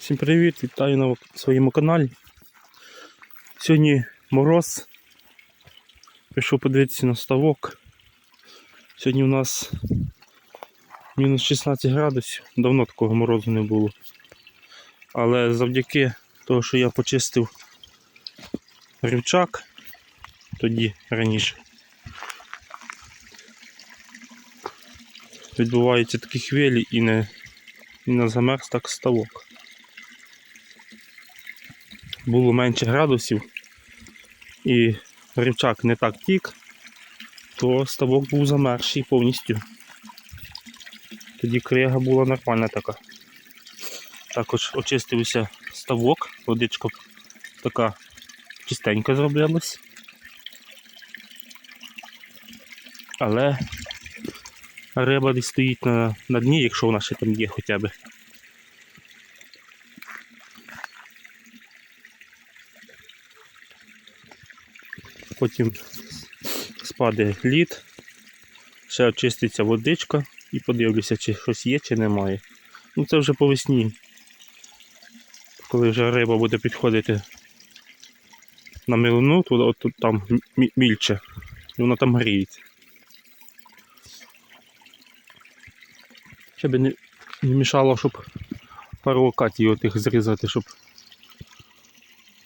Всім привіт, вітаю на своєму каналі. Сьогодні мороз. Пішов подивитися на ставок. Сьогодні у нас мінус 16 градусів. Давно такого морозу не було. Але завдяки тому, що я почистив рівчак тоді раніше. Відбуваються такі хвилі і не, і не замерз так ставок було менше градусів і рівчак не так тік, то ставок був замерзший повністю. Тоді крига була нормальна така. Також очистився ставок, водичка така чистенька зроблялась. Але риба десь стоїть на, на дні, якщо вона ще там є хоча б. Потім спаде лід, ще очиститься водичка і подивлюся, чи щось є, чи немає. Ну це вже по весні. Коли вже риба буде підходити на милину, то от тут там мільче, і вона там гріється. Ще би не, не мішало, щоб пару локацій отих зрізати, щоб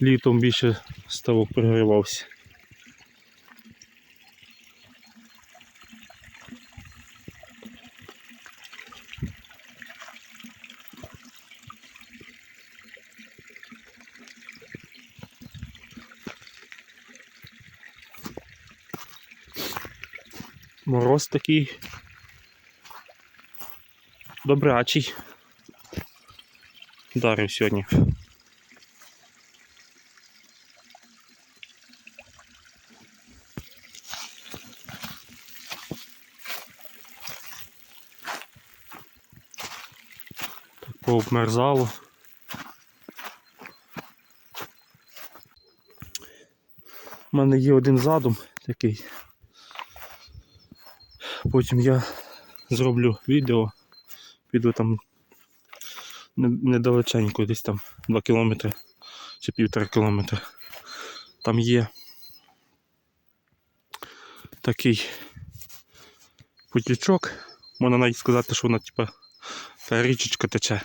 літом більше ставок прогрівався. Мороз такий добрячий. Дарив сьогодні. Пообмерзало. У мене є один задум такий. Потім я зроблю відео, піду там не- недалеченько, десь там 2 кілометри чи півтора кілометра. Там є такий путічок. Можна навіть сказати, що вона типа та річечка тече.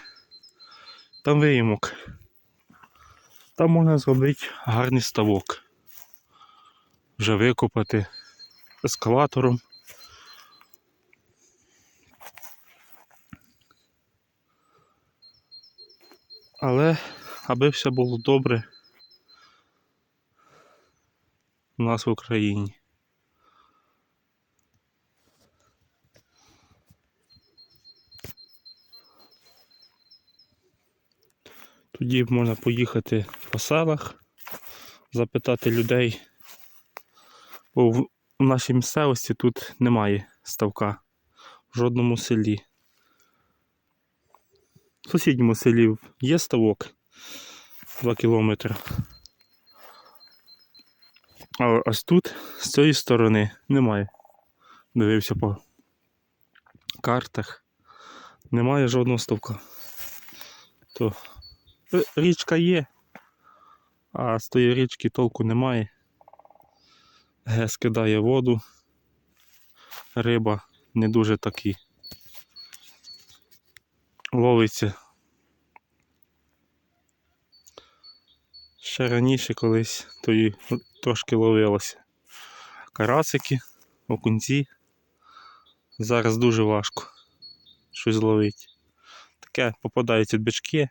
Там виїмок. Там можна зробити гарний ставок. Вже викопати ескалатором. Але аби все було добре у нас в Україні. Тоді можна поїхати по селах, запитати людей. Бо в нашій місцевості тут немає ставка в жодному селі. В сусідньому селі є ставок 2 кілометри. А ось тут, з цієї сторони, немає. Дивився по картах. Немає жодного ставка. То річка є, а з тої річки толку немає. Гес кидає воду. Риба не дуже такі ловиться. Ще раніше колись то трошки ловилося. Карасики, окунці. Зараз дуже важко щось зловити. Таке попадаються бички.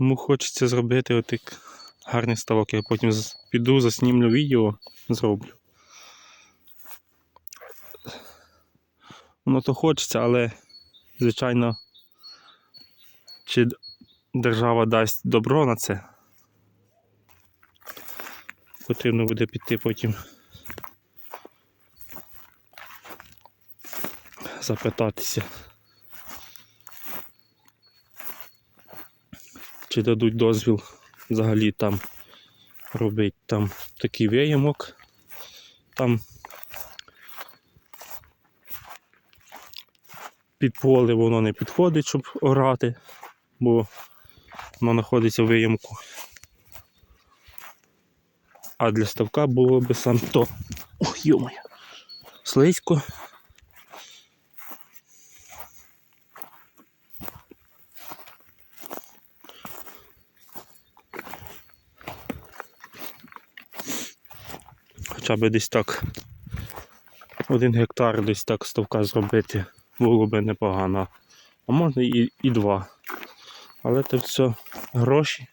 Тому хочеться зробити отак гарний ставок. Я потім піду, заснімлю відео, зроблю. Воно то хочеться, але, звичайно, чи держава дасть добро на це. Потрібно буде піти потім. Запитатися. Чи дадуть дозвіл взагалі там робити там такий виямок. Там під поле воно не підходить, щоб орати, бо воно знаходиться в виямку. А для ставка було би сам то. Ох, йомаю. Слизько. Хоча десь так один гектар десь так ставка зробити було б непогано. А можна і, і два. Але це все гроші.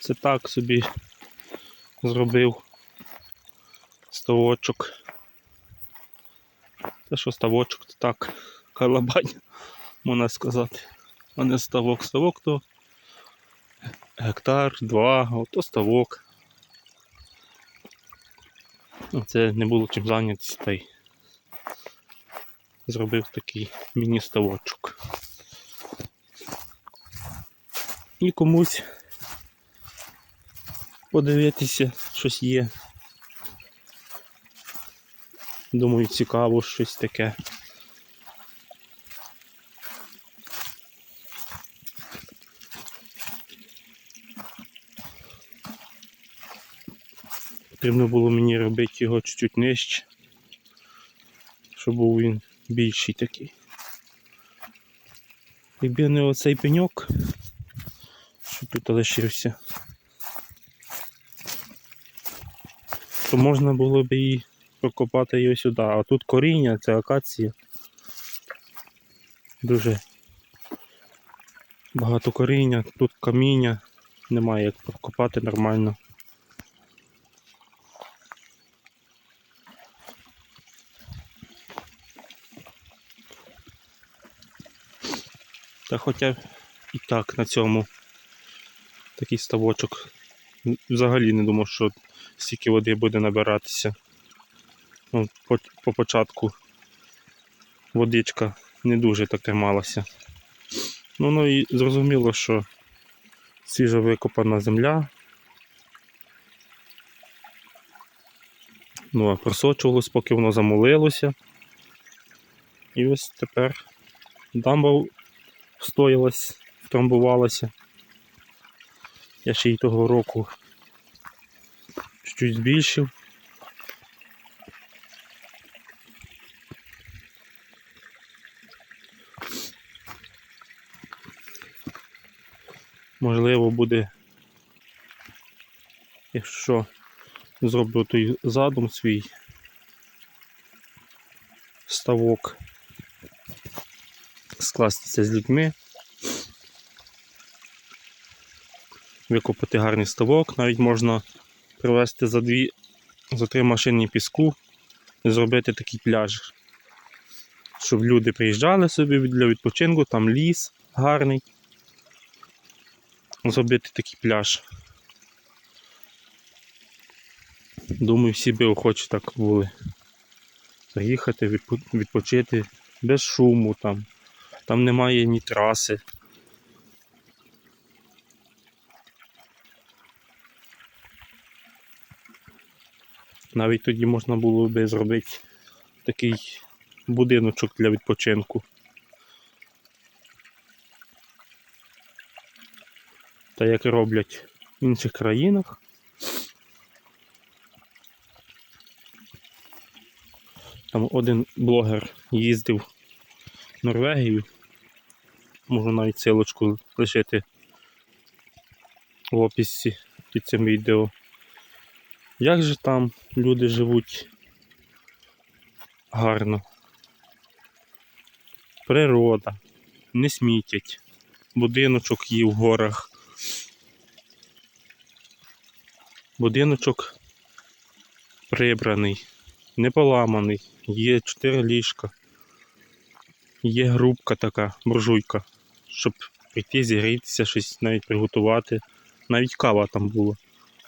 Це так собі зробив ставочок. Те, що ставочок, це так, калабань, можна сказати. А не ставок. Ставок то гектар, два, а то ставок. Ну, Це не було чим зайнятися та й зробив такий міні-ставочок. І комусь подивитися, щось є. Думаю, цікаво щось таке. Потрібно було мені робити його чуть-чуть нижче, щоб був він більший такий. Якби не оцей пеньок, що тут лишився, то можна було б і прокопати його сюди. А тут коріння, це акація. Дуже багато коріння, тут каміння, немає як прокопати нормально. Та хоча і так на цьому такий ставочок. Взагалі не думав, що стільки води буде набиратися. Ну, по, по початку водичка не дуже так трималася. Ну, ну і зрозуміло, що свіжо викопана земля. Ну, просочувалось, поки воно замолилося. І ось тепер дамба встоялась, втрамбувалася. Я ще й того року чуть-чуть збільшив. Буде, якщо зроблю той задум свій ставок, скластися з людьми, викопати гарний ставок, навіть можна привезти за дві, за три машини піску і зробити такий пляж. Щоб люди приїжджали собі для відпочинку, там ліс гарний зробити такий пляж. Думаю, всі би охочі так були. Заїхати, відпочити без шуму там. Там немає ні траси. Навіть тоді можна було би зробити такий будиночок для відпочинку. Та як роблять в інших країнах. Там один блогер їздив в Норвегію. Можу навіть силочку лишити в описі під цим відео. Як же там люди живуть гарно? Природа, не смітять, будиночок є в горах. Будиночок прибраний, не поламаний, є чотири ліжка, є грубка така, буржуйка, щоб прийти зігрітися, щось навіть приготувати навіть кава там була.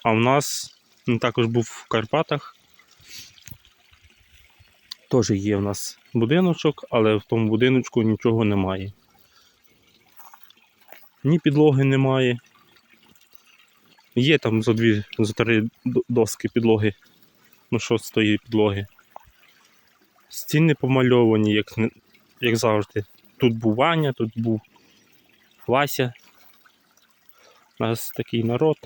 А в нас він також був в Карпатах. Теж є в нас будиночок, але в тому будиночку нічого немає. Ні підлоги немає. Є там зо дві, зо три доски підлоги. Ну що з тої підлоги. Стіни помальовані, як, як завжди. Тут був Ваня, тут був Вася. У нас такий народ.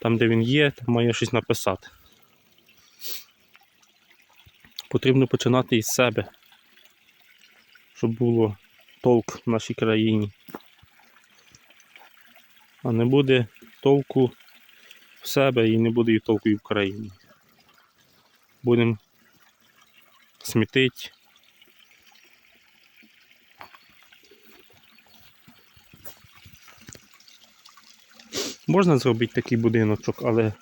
Там, де він є, там має щось написати. Потрібно починати із себе, щоб було толк в нашій країні. А не буде толку в себе і не буде і толку і в країні. Будемо смітити. Можна зробити такий будиночок, але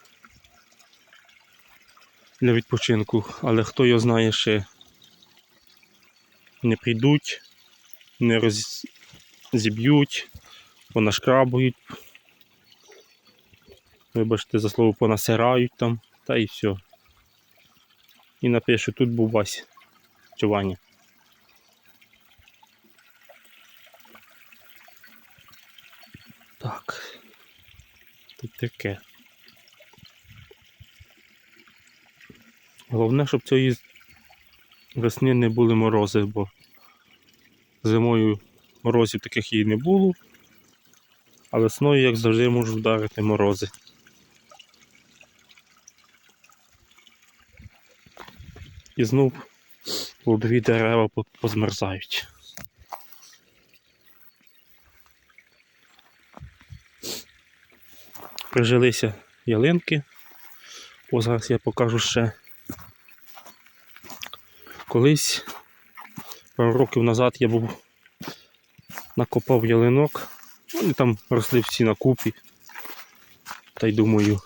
для відпочинку, але хто його знає ще не прийдуть, не розіб'ють, понашкрабують. Вибачте за слово, понасирають там, та і все. І напишу, тут був Вася чи Ваня. Так. Тут таке. Головне, щоб цієї весни не були морози, бо зимою морозів таких і не було, а весною, як завжди, можуть вдарити морози. І знов плодові дерева позмерзають. Прижилися ялинки. О, зараз я покажу ще. Колись, пару років назад я був накопав ялинок. Вони там росли всі на купі. Та й думаю,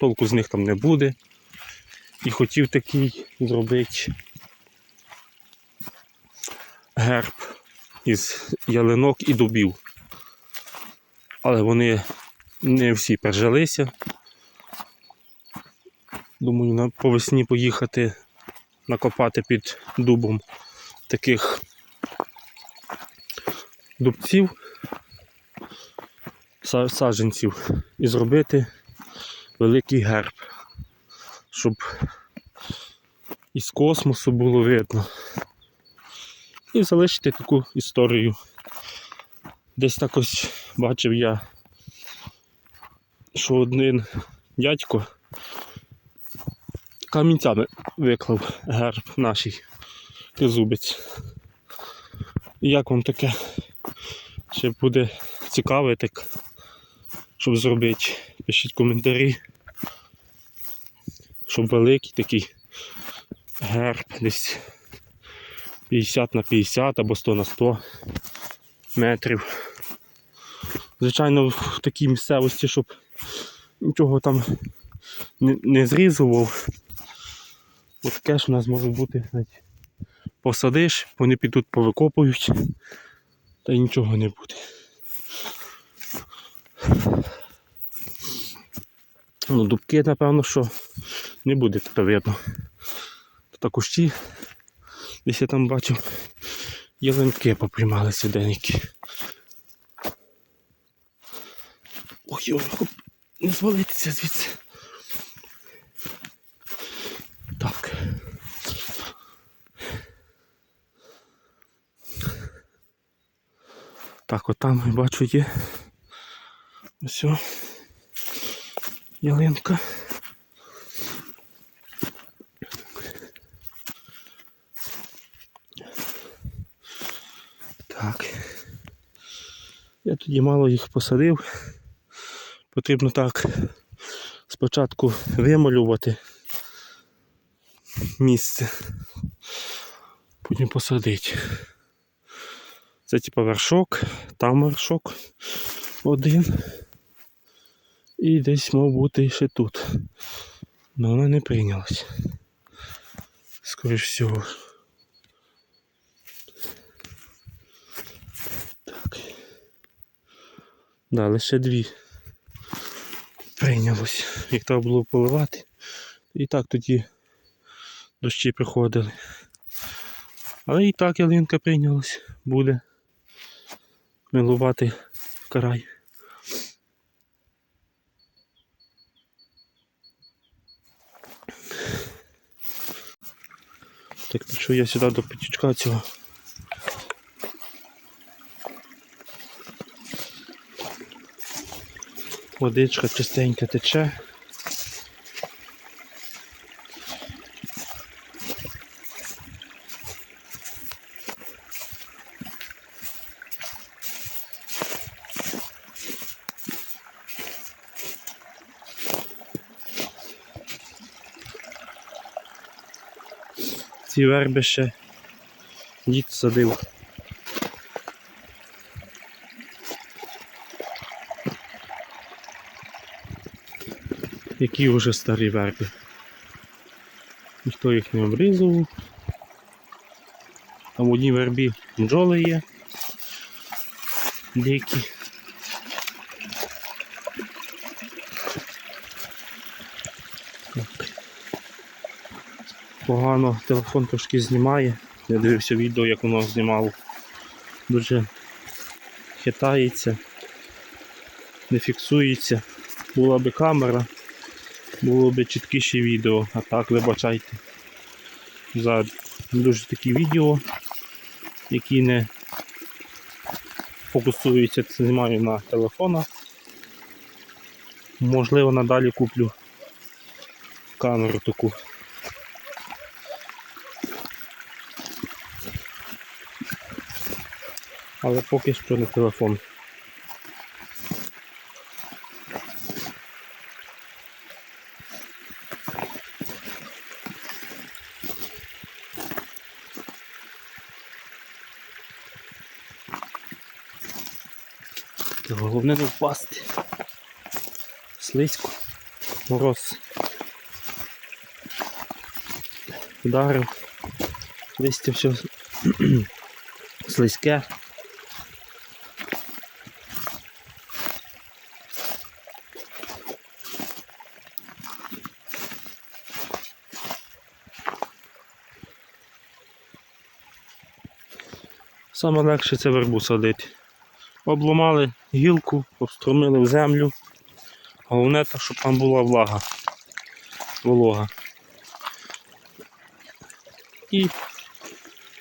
толку з них там не буде. І хотів такий зробити герб із ялинок і дубів. Але вони не всі пережилися. Думаю, на по весні поїхати накопати під дубом таких дубців, са- саджанців і зробити великий герб, щоб із космосу було видно. І залишити таку історію. Десь так ось бачив я що один дядько камінцями виклав герб нашій тризубець. І як вам таке? Ще буде цікаве, так, щоб зробити, пишіть коментарі. Щоб великий такий герб десь 50 на 50 або 100 на 100 метрів. Звичайно, в такій місцевості, щоб нічого там не, не зрізував. От таке ж у нас може бути. навіть Посадиш, вони підуть повикопують, та й нічого не буде. Ну, дубки, напевно, що не буде тепер видно. Тут кущі, десь я там бачив, ялинки поприймалися деякі. Ой, ой, не звалитися звідси. Так. Так, от там бачу є. Ось. Ялинка. Я мало їх посадив. Потрібно так спочатку вималювати місце, потім посадити. Це типа вершок, там вершок один. І десь мав бути ще тут. Але вона не прийнялась. Скоріш всього. Да, лише дві прийнялось. Як треба було поливати. І так тоді дощі приходили. Але і так ялинка прийнялась. Буде милувати край. Так, що я сюди до пітючка цього. Водичка чистенька тече. Ці верби ще дід садив. Які вже старі верби. Ніхто їх не обрізував. Там в одній вербі бджоли є. Дикі. Погано телефон трошки знімає. Я дивився відео, як воно знімало. Дуже хитається, не фіксується. Була би камера, було б чіткіше відео, а так вибачайте за дуже такі відео, які не фокусуються, знімаю на телефонах. Можливо, надалі куплю камеру таку. Але поки що не телефон. Та Головне не впасти. Слизько. Мороз. Ударив. Листя все слизьке. Саме легше це вербу садити. Обламали гілку, обструмили в землю. Головне, так, щоб там була влага, волога. І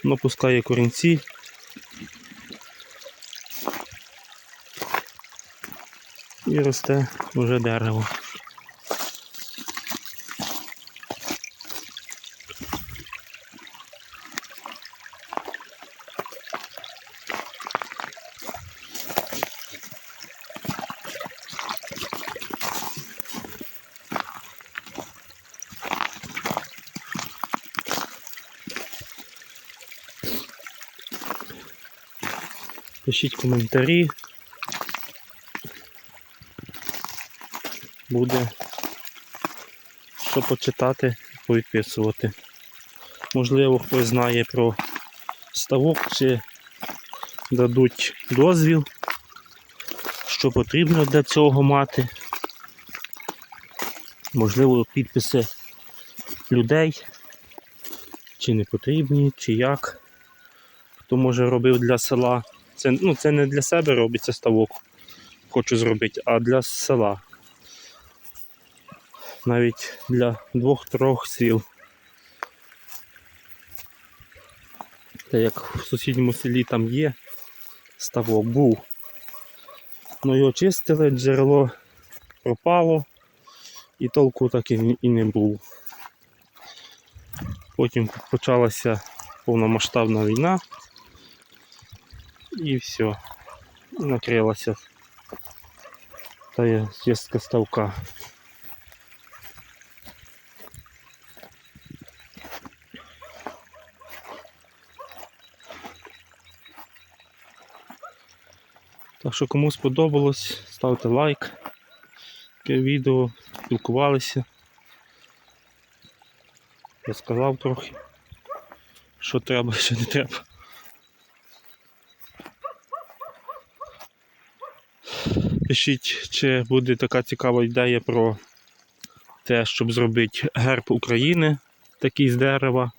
напускає корінці. І росте вже дерево. Пишіть коментарі. Буде що почитати, повідписувати. Можливо, хтось знає про ставок чи дадуть дозвіл, що потрібно для цього мати. Можливо, підписи людей, чи не потрібні, чи як. Хто може робив для села. Це, ну, це не для себе робиться ставок, хочу зробити, а для села. Навіть для двох-трьох сіл. Та як в сусідньому селі там є ставок, був. Ну його чистили, джерело пропало і толку так і, не було. Потім почалася повномасштабна війна. І все. Накрилася та чистка ставка. Так що кому сподобалось, ставте лайк. Таке відео, спілкувалися. Розказав трохи, що треба, що не треба. Пишіть, чи буде така цікава ідея про те, щоб зробити герб України, такий з дерева,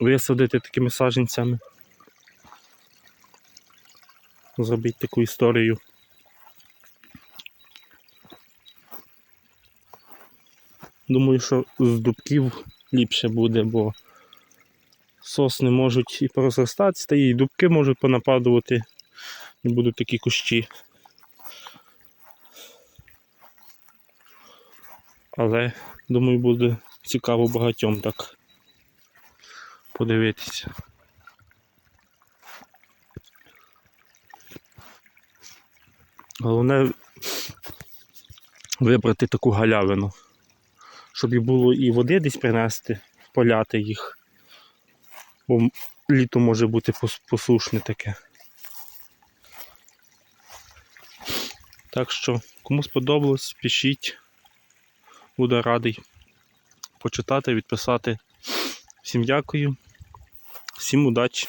висадити такими саджанцями. Зробити таку історію. Думаю, що з дубків ліпше буде, бо сосни можуть і порозростатися, та і дубки можуть понападувати, і будуть такі кущі. Але, думаю, буде цікаво багатьом так подивитися. Головне вибрати таку галявину, щоб і було і води десь принести, поляти їх. Бо літо може бути посушне таке. Так що, кому сподобалось, пишіть. Буду радий почитати, відписати. Всім дякую, всім удачі!